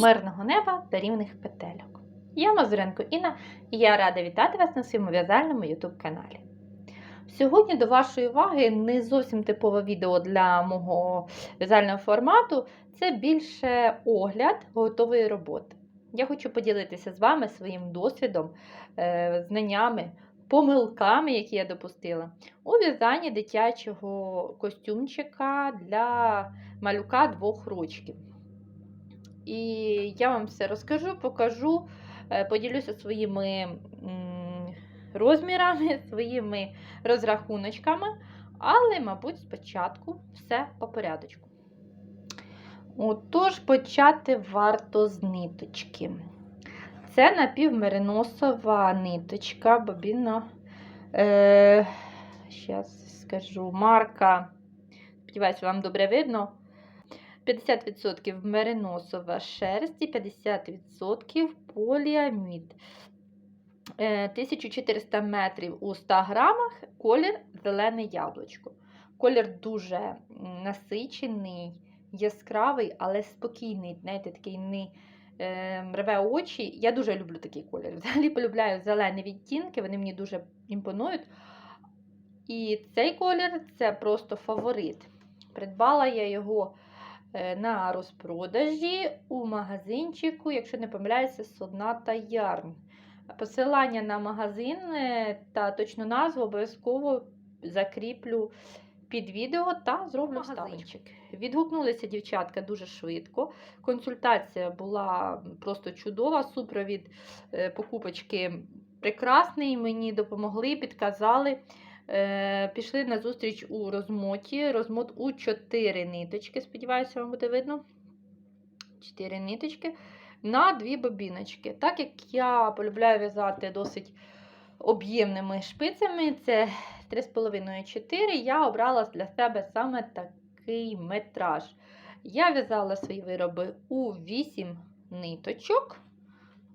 мирного неба та рівних петельок. Я Мазуренко Інна і я рада вітати вас на своєму в'язальному YouTube каналі. Сьогодні до вашої уваги не зовсім типове відео для мого в'язального формату, це більше огляд готової роботи. Я хочу поділитися з вами своїм досвідом, е, знаннями, помилками, які я допустила, у в'язанні дитячого костюмчика для малюка двох ручків. І я вам все розкажу, покажу, е, поділюся своїми розмірами, своїми розрахуночками, але, мабуть, спочатку все по порядочку. Отож, почати варто з ниточки. Це напівмериносова ниточка, бобіно. Е, Зараз скажу, марка, сподіваюся, вам добре видно. 50% мериносова шерсть і 50% поліамід. Е, 1400 метрів у 100 грамах, колір зелене яблучко. Колір дуже насичений, яскравий, але спокійний. Знаєте, такий не е, рве очі. Я дуже люблю такий колір. Взагалі полюбляю зелені відтінки, вони мені дуже імпонують. І цей колір це просто фаворит. Придбала я його е, на розпродажі у магазинчику, якщо не помиляюся, Содна та Ярн. Посилання на магазин е, та точну назву обов'язково закріплю під відео та зроблю вставочок. Відгукнулися дівчатка дуже швидко. Консультація була просто чудова. Супровід е, покупочки прекрасний. Мені допомогли, підказали. Е, Пішли на зустріч у розмоті. Розмот у 4 ниточки. Сподіваюся, вам буде видно. 4 ниточки на дві бобіночки. Так як я полюбляю в'язати досить об'ємними шпицями, це 3,5-4, я обрала для себе саме такий метраж. Я в'язала свої вироби у 8 ниточок,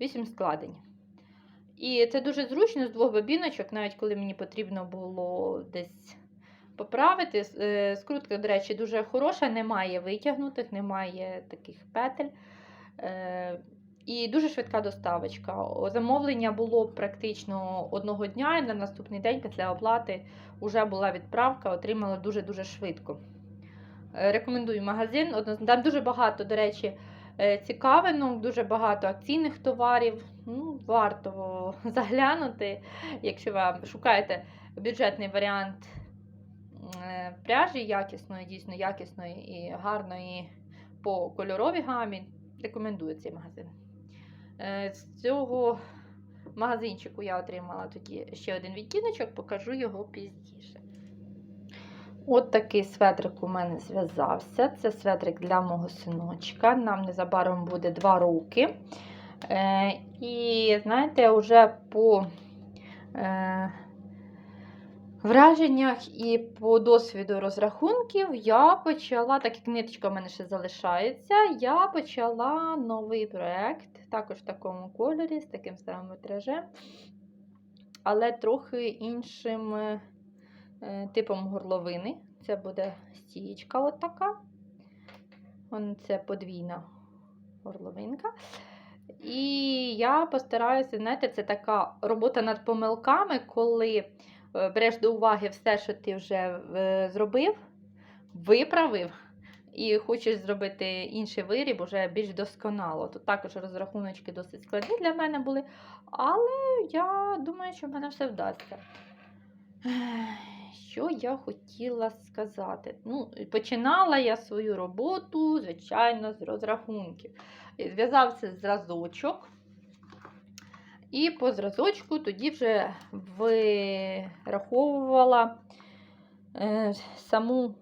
8 складень. І це дуже зручно з двох бобіночок, навіть коли мені потрібно було десь поправити. Е, Скрутка, до речі, дуже хороша, немає витягнутих, немає таких петель. Е, І дуже швидка доставочка. Замовлення було практично одного дня, і на наступний день після оплати вже була відправка, отримала дуже-дуже швидко. Е, Рекомендую магазин. Там дуже багато, до речі, цікавинок, дуже багато акційних товарів. Ну, варто заглянути, якщо ви шукаєте бюджетний варіант е, пряжі якісної, дійсно якісної і гарної по кольоровій гамі. Рекомендую цей магазин. Е, З цього магазинчику я отримала тоді ще один відтіночок, покажу його пізніше. От такий светрик у мене зв'язався. Це светрик для мого синочка. Нам незабаром буде 2 роки. Е, і, знаєте, вже по е, враженнях і по досвіду розрахунків я почала, так як ниточка в мене ще залишається, я почала новий проєкт, також в такому кольорі, з таким самим метражем, але трохи іншим е, типом горловини. Це буде стієчка от така. Вон Це подвійна горловинка. І я постараюся, знаєте, це така робота над помилками, коли е, береш до уваги все, що ти вже е, зробив, виправив, і хочеш зробити інший виріб уже більш досконало. Тут також розрахуночки досить складні для мене були, але я думаю, що в мене все вдасться. Що я хотіла сказати? Ну, починала я свою роботу, звичайно, з розрахунків. І Зв'язався зразочок. І по зразочку тоді вже вираховувала е, саму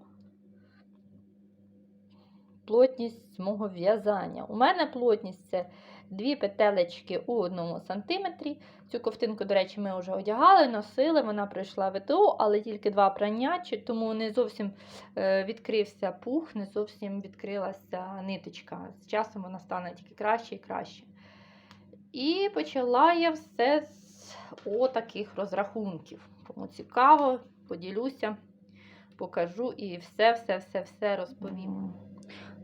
плотність мого в'язання. У мене плотність це дві петелечки у 1 см. Цю ковтинку, до речі, ми вже одягали, носили, вона пройшла ВТО, але тільки два прання, тому не зовсім е, відкрився пух, не зовсім відкрилася ниточка. З часом вона стане тільки краще і краще. І почала я все з отаких розрахунків. Кому цікаво, поділюся, покажу і все-все-все-все розповім.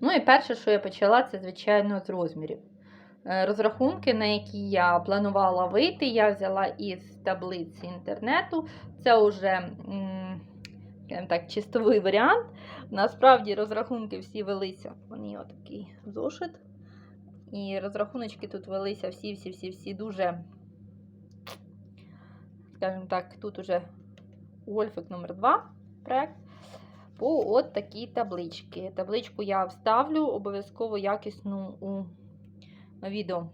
Ну і перше, що я почала, це, звичайно, з розмірів. е, розрахунки, на які я планувала вийти, я взяла із таблиці інтернету. Це вже так, чистовий варіант. Насправді розрахунки всі велися. Вони отакий зошит. І розрахуночки тут велися всі-всі-всі-всі дуже, скажімо так, тут уже Вольфик номер 2 проект. По от такій табличці. Табличку я вставлю обов'язково якісну у відео.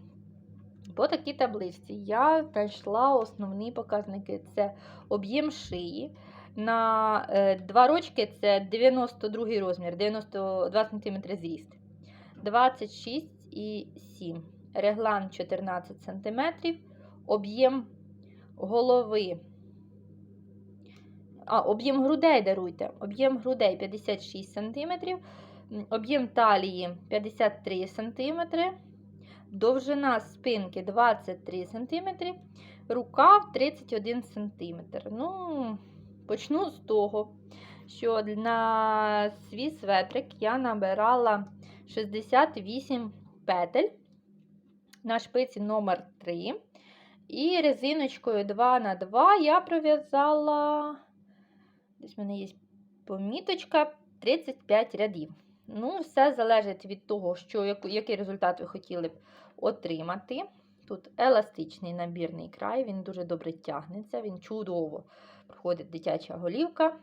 По такій табличці я знайшла основні показники: це об'єм шиї. На е, два рочки це 92 розмір, 92 см зріст, 26,7 реглан 14 см, об'єм голови. А, об'єм грудей даруйте. Об'єм грудей 56 см, об'єм талії 53 см, довжина спинки 23 см, рукав 31 см. Ну, почну з того, що на свій светрик я набирала 68 петель. На шпиці номер 3 І резиночкою 2х2 я пров'язала, десь в мене є поміточка, 35 рядів. Ну, все залежить від того, що, який результат ви хотіли б отримати. Тут еластичний набірний край, він дуже добре тягнеться, він чудово проходить дитяча голівка.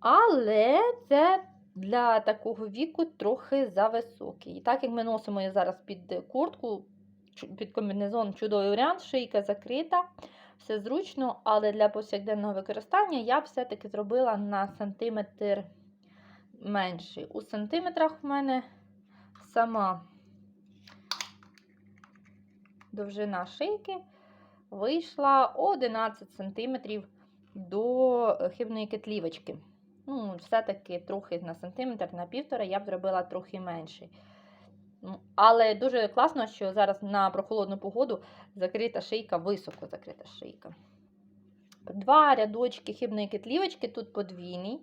Але це для такого віку трохи зависокий. І так як ми носимо зараз під куртку, під комбінезон чудовий варіант, шийка закрита, все зручно, але для повсякденного використання я все-таки зробила на сантиметр менший. У сантиметрах в мене сама довжина шийки вийшла 11 см до хибної кетлівочки. Ну, Все-таки трохи на сантиметр, на півтора я б зробила трохи менший. Ну, Але дуже класно, що зараз на прохолодну погоду закрита шийка, високо закрита шийка. Два рядочки хибної кетлівочки, тут подвійний.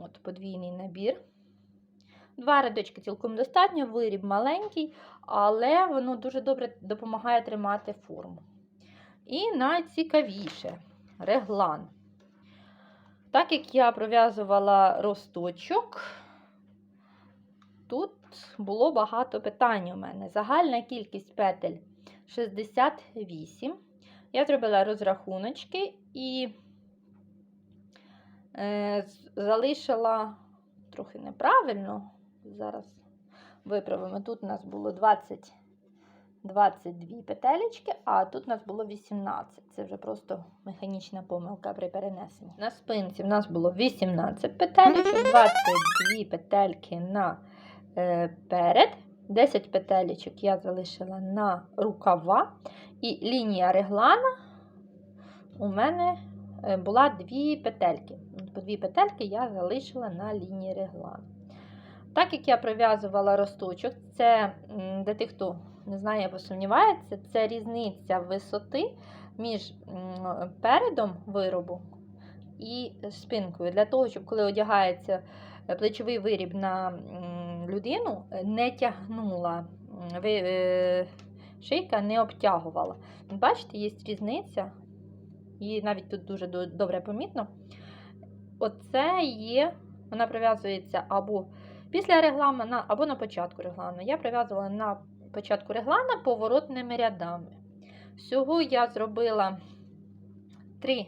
От Подвійний набір. Два рядочки цілком достатньо, виріб маленький, але воно дуже добре допомагає тримати форму. І найцікавіше реглан. Так як я пров'язувала росточок, тут було багато питань у мене. Загальна кількість петель 68. Я зробила розрахуночки і е, залишила трохи неправильно. Зараз виправимо. Тут у нас було 20. 22 петелечки, а тут у нас було 18. Це вже просто механічна помилка при перенесенні. На спинці в нас було 18 петелечок, 22 петельки на перед, 10 петелечок я залишила на рукава. І лінія реглана у мене е, була 2 петельки. По 2 петельки я залишила на лінії реглану. Так як я прив'язувала росточок, це для тих, хто не знає або сумнівається, це різниця висоти між передом виробу і спинкою. Для того, щоб коли одягається плечовий виріб на людину, не тягнула, е, шийка не обтягувала. Бачите, є різниця, і навіть тут дуже добре помітно. Оце є, вона прив'язується або після реглана, або на початку реглану. Я прив'язувала на початку реглана поворотними рядами. Всього я зробила три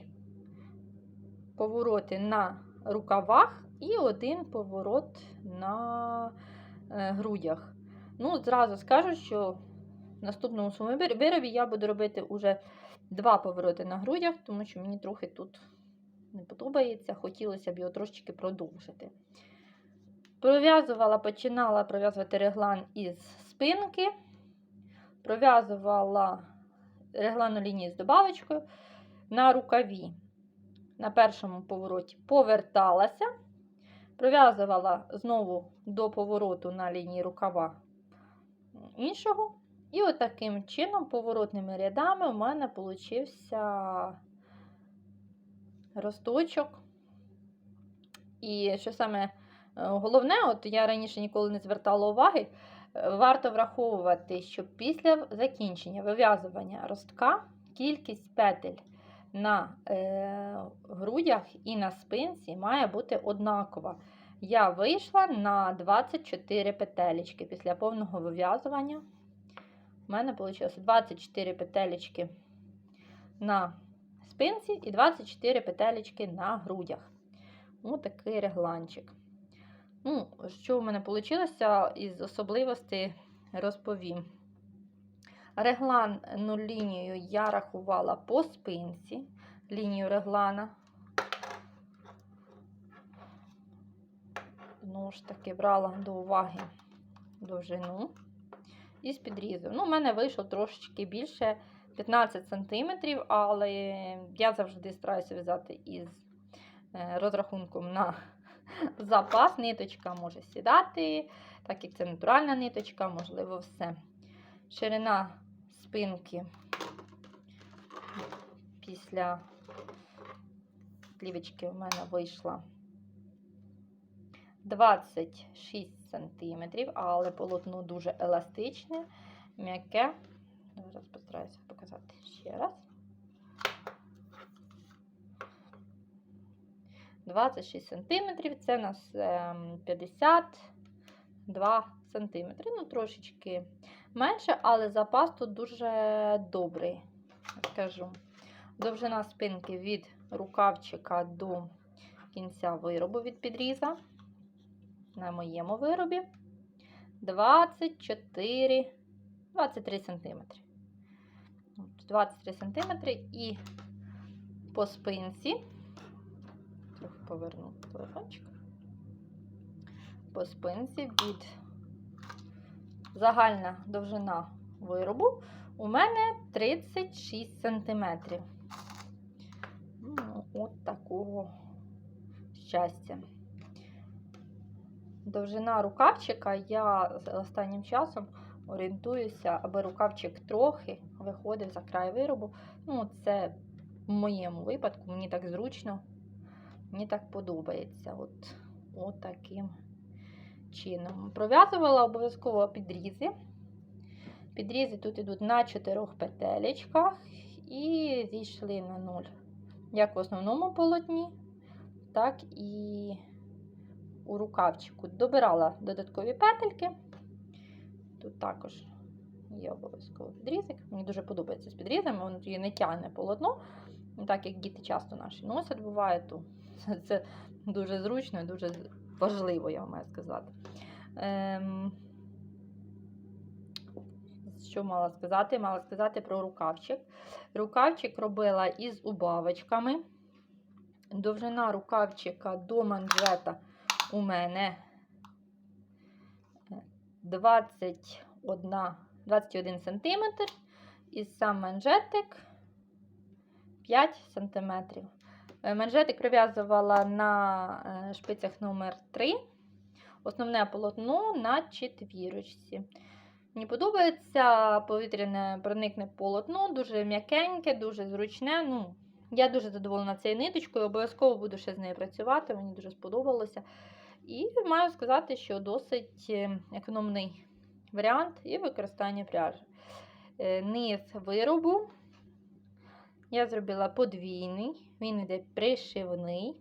повороти на рукавах і один поворот на е, грудях. Ну, зразу скажу, що в наступному своєму виробі я буду робити уже два повороти на грудях, тому що мені трохи тут не подобається, хотілося б його трошечки продовжити. Пров'язувала, починала пров'язувати реглан із спинки, пров'язувала реглану лінію з добавочкою на рукаві. На першому повороті поверталася, пров'язувала знову до повороту на лінії рукава іншого. І от таким чином, поворотними рядами, у мене получився росточок. І що саме Е, головне, от я раніше ніколи не звертала уваги, Е, Варто враховувати, що після закінчення вив'язування ростка кількість петель на е, грудях і на спинці має бути однакова. Я вийшла на 24 петелечки після повного вив'язування. У мене вийшло 24 петелечки на спинці і 24 петелечки на грудях. Ось такий регланчик. Ну, що в мене вийшло із особливостей розповім. Регланну лінію я рахувала по спинці, лінію реглана. Знову ж таки, брала до уваги довжину із підрізу. Ну, у мене вийшло трошечки більше 15 см, але я завжди стараюся в'язати із е, розрахунком на запас. Ниточка може сідати, так як це натуральна ниточка, можливо, все. Ширина спинки після плівочки у мене вийшла 26 см, але полотно дуже еластичне, м'яке. Зараз постараюся показати ще раз. 26 см, це у нас ем, 52 см. Ну, трошечки менше, але запас тут дуже добрий. Скажу. Довжина спинки від рукавчика до кінця виробу від підріза. На моєму виробі 24, 23 см. 23 см і по спинці, трохи поверну телефончик, по спинці від загальна довжина виробу у мене 36 см. Ну, от такого щастя. Довжина рукавчика я останнім часом орієнтуюся, аби рукавчик трохи виходив за край виробу. Ну, це в моєму випадку, мені так зручно, мені так подобається. От, от таким чином. Пров'язувала обов'язково підрізи. Підрізи тут йдуть на чотирьох петелечках і зійшли на нуль. Як в основному полотні, так і у рукавчику. Добирала додаткові петельки. Тут також є обов'язково підрізик. Мені дуже подобається з підрізами, воно тоді не тягне полотно. Так як діти часто наші носять, буває, то це, дуже зручно і дуже важливо, я вам маю сказати. Ем, що мала сказати? Мала сказати про рукавчик. Рукавчик робила із убавочками. Довжина рукавчика до манжета у мене 21, 21 см. І сам манжетик 5 см. Манжетик прив'язувала на е, шпицях номер 3 Основне полотно на четвірочці. Мені подобається повітряне проникне полотно, дуже м'якеньке, дуже зручне. Ну, Я дуже задоволена цією ниточкою, обов'язково буду ще з нею працювати, мені дуже сподобалося. І маю сказати, що досить е, економний варіант і використання пряжі. Е, Низ виробу я зробила подвійний, він йде пришивний.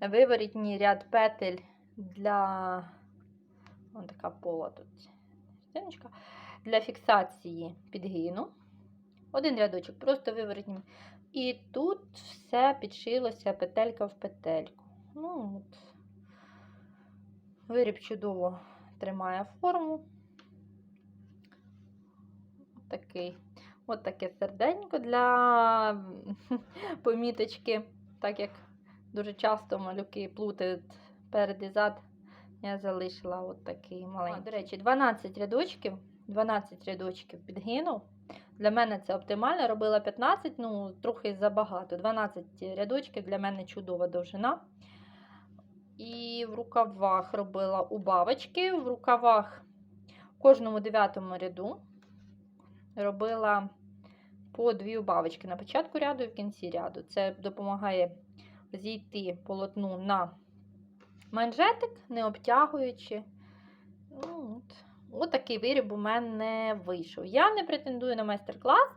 Виворітній ряд петель для Вон така пола тут для фіксації підгину. Один рядочок, просто виворотнім. І тут все підшилося петелька в петельку. Ну, от. Виріб чудово тримає форму. Такий. От таке серденько для поміточки, так як дуже часто малюки плутають перед і зад. Я залишила от такий маленький. До речі, 12 рядочків, 12 рядочків підгину. Для мене це оптимально. Робила 15, ну, трохи забагато. 12 рядочків для мене чудова довжина. І в рукавах робила убавочки. В рукавах в кожному дев'ятому ряду робила по дві убавочки на початку ряду і в кінці ряду. Це допомагає зійти полотну на манжетик, не обтягуючи. Ну, от. От такий виріб у мене вийшов. Я не претендую на майстер-клас,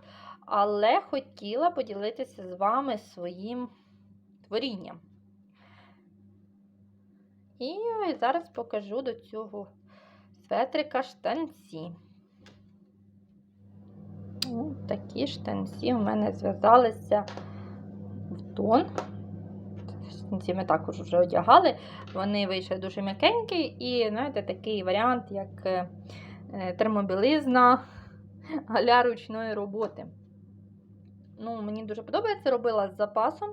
але хотіла поділитися з вами своїм творінням. І зараз покажу до цього светрика штанці. Такі штанці у мене зв'язалися в тон. Штанці ми також вже одягали. Вони вийшли дуже м'якенькі і, знаєте, такий варіант, як е, термобілизна аля ручної роботи. Ну, Мені дуже подобається, робила з запасом.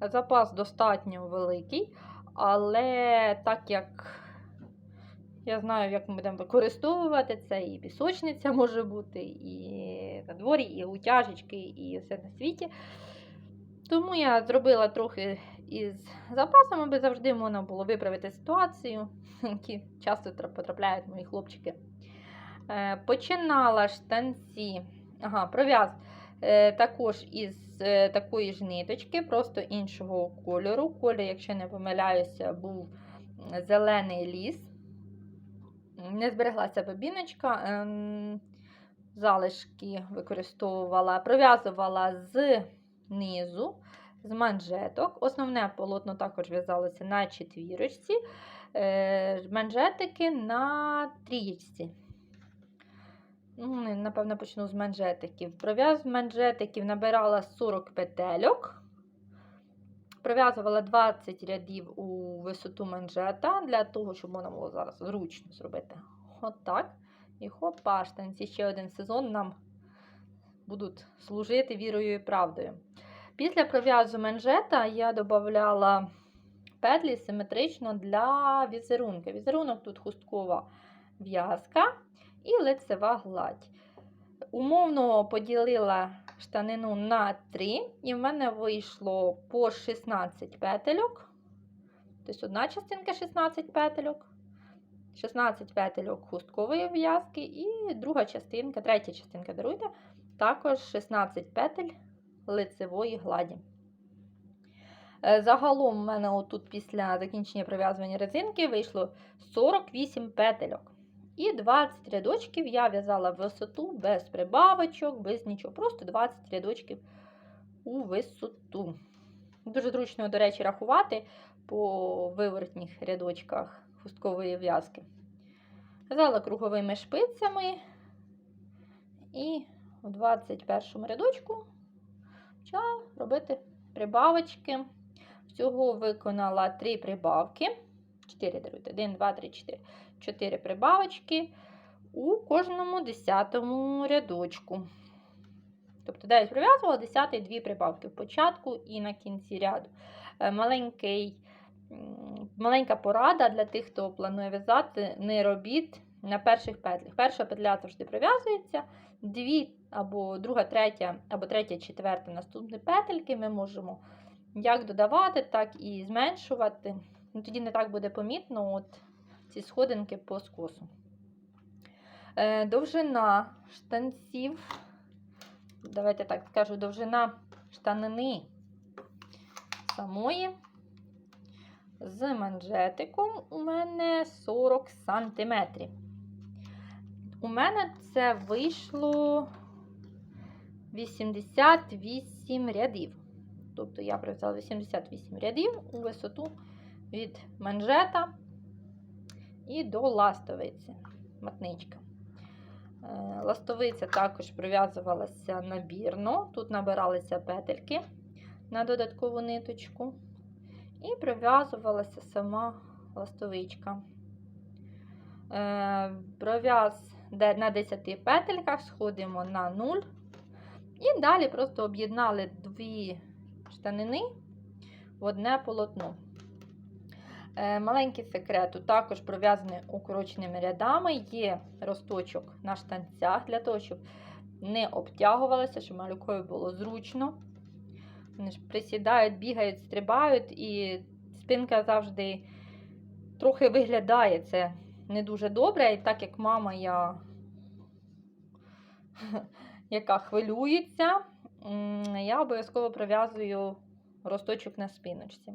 Запас достатньо великий, але так як я знаю, як ми будемо використовувати це, і пісочниця може бути, і на дворі, і утяжечки, і все на світі. Тому я зробила трохи із запасом, аби завжди можна було виправити ситуацію, які часто потрапляють мої хлопчики. Е, Починала штанці, ага, пров'яз е, також із е, такої ж ниточки, просто іншого кольору. Колір, якщо не помиляюся, був зелений ліс. Не збереглася бобіночка, ем, залишки використовувала, пров'язувала з низу, з манжеток. Основне полотно також в'язалося на четвірочці, е, манжетики на трієчці. Ну, Напевно, почну з манжетиків. Пров'яз манжетиків набирала 40 петельок. Пров'язувала 20 рядів у висоту манжета для того, щоб можна було зараз зручно зробити. Отак. І хопа, штанці ще один сезон нам будуть служити вірою і правдою. Після пров'язу манжета я додавала петлі симетрично для візерунка. Візерунок тут хусткова в'язка і лицева гладь. Умовно поділила штанину на 3, і в мене вийшло по 16 петельок. Тобто одна частинка 16 петельок, 16 петельок хусткової в'язки, і друга частинка, третя частинка, даруйте, також 16 петель лицевої гладі. Е, Загалом в мене отут після закінчення прив'язування резинки вийшло 48 петельок. І 20 рядочків я в'язала в висоту без прибавочок, без нічого. Просто 20 рядочків у висоту. Дуже зручно, до речі, рахувати по виворотніх рядочках хусткової в'язки. В'язала круговими шпицями і в 21 рядочку почала робити прибавочки. Всього виконала 3 прибавки. 4 даруйте. 1, 2, 3, 4. 4 прибавочки у кожному 10 рядочку. Тобто 9 прив'язувала, 10 2 прибавки в початку і на кінці ряду. Е, Маленький, маленька порада для тих, хто планує в'язати, не робіть на перших петлях. Перша петля завжди прив'язується, дві або друга, третя, або третя, четверта наступні петельки ми можемо як додавати, так і зменшувати. Ну, Тоді не так буде помітно от ці сходинки по скосу. Е, довжина штанців, давайте так скажу, довжина штанини самої з манжетиком у мене 40 см. У мене це вийшло 88 рядів. Тобто я прив'язала 88 рядів у висоту від манжета і до ластовиці, матничка. Е, Ластовиця також прив'язувалася набірно. Тут набиралися петельки на додаткову ниточку. І прив'язувалася сама ластовичка. Е, Пров'яз на 10 петельках, сходимо на 0. І далі просто об'єднали дві штанини в одне полотно. Е, Маленький секрет, тут також пров'язаний укороченими рядами, є росточок на штанцях для того, щоб не обтягувалося, щоб малюкові було зручно. Вони ж присідають, бігають, стрибають, і спинка завжди трохи виглядає це не дуже добре. І так як мама, я, яка хвилюється, я обов'язково прив'язую росточок на спиночці.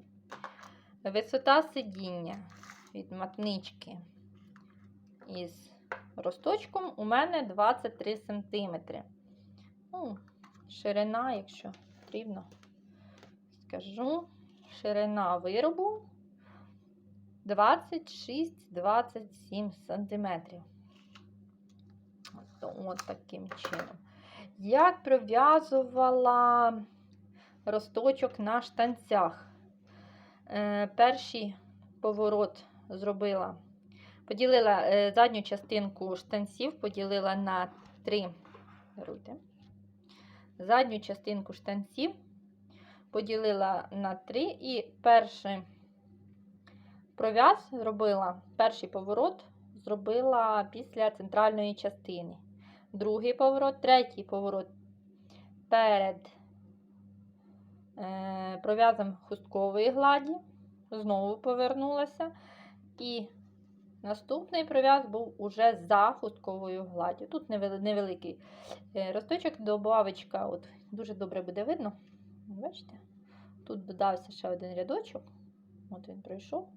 Висота сидіння від матнички із росточком у мене 23 см. Ну, ширина, якщо потрібно, скажу, ширина виробу 26-27 см. От, таким чином. Як пров'язувала росточок на штанцях. Е, перший поворот зробила, поділила е, задню частинку штанців, поділила на три. Даруйте. Задню частинку штанців поділила на три і перший пров'яз зробила, перший поворот зробила після центральної частини. Другий поворот, третій поворот перед пров'язом хусткової гладі. Знову повернулася. І наступний пров'яз був уже за хустковою гладдю. Тут невеликий е, росточок, добавочка, от дуже добре буде видно. Бачите? Тут додався ще один рядочок. От він пройшов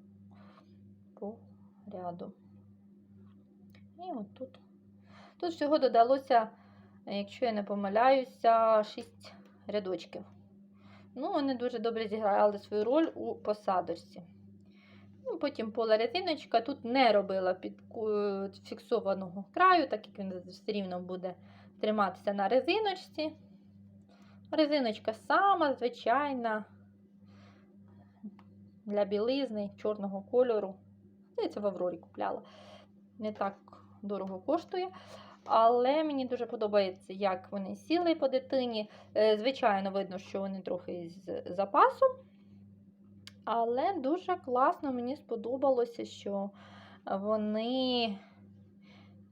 по ряду. І от тут. Тут всього додалося, е, якщо я не помиляюся, 6 рядочків. Ну, вони дуже добре зіграли свою роль у посадочці. Ну, потім пола резиночка. Тут не робила під фіксованого краю, так як він все рівно буде триматися на резиночці. Резиночка сама звичайна для білизни чорного кольору. Здається, в Аврорі купляла. Не так дорого коштує. Але мені дуже подобається, як вони сіли по дитині. Е, Звичайно, видно, що вони трохи з запасом. Але дуже класно мені сподобалося, що вони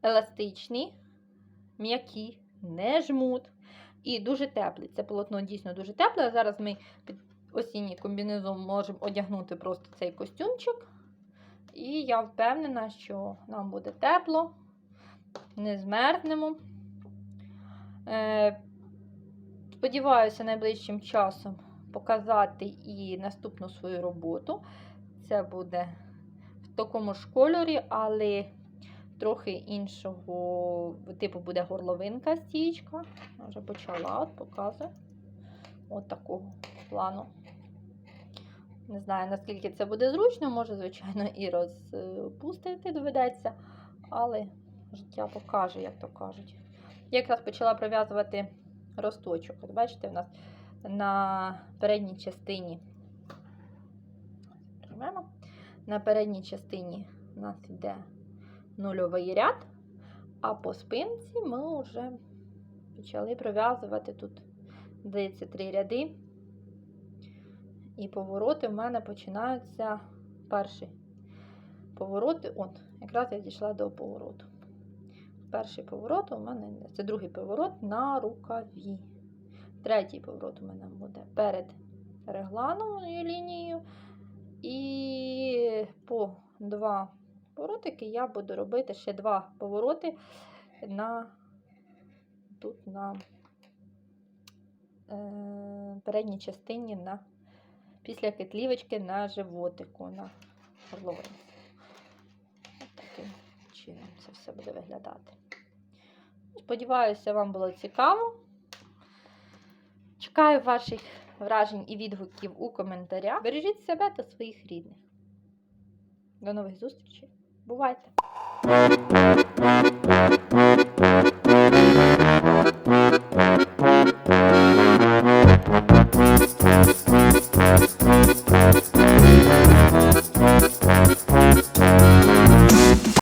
еластичні, м'які, не жмуть і дуже теплі. Це полотно дійсно дуже тепле. Зараз ми під осінній комбінезон можемо одягнути просто цей костюмчик. І я впевнена, що нам буде тепло, не змерзнемо. Е, Сподіваюся, найближчим часом показати і наступну свою роботу. Це буде в такому ж кольорі, але трохи іншого типу буде горловинка стічка. Я вже почала, от показую. От такого плану. Не знаю, наскільки це буде зручно, може, звичайно, і розпустити доведеться, але життя покаже, як то кажуть. Я якраз почала прив'язувати росточок. От бачите, у нас на передній частині. На передній частині у нас йде нульовий ряд, а по спинці ми вже почали пров'язувати тут, здається, три ряди. І повороти в мене починаються перший повороти. От, якраз я дійшла до повороту. Перший поворот у мене це другий поворот на рукаві. Третій поворот у мене буде перед реглановою лінією. І по два поворотики я буду робити ще два повороти на тут на е, передній частині на після кетлівочки на животику, на горловинці. Ось чином це все буде виглядати. Сподіваюся, вам було цікаво. Чекаю ваших вражень і відгуків у коментарях. Бережіть себе та своїх рідних. До нових зустрічей. Бувайте!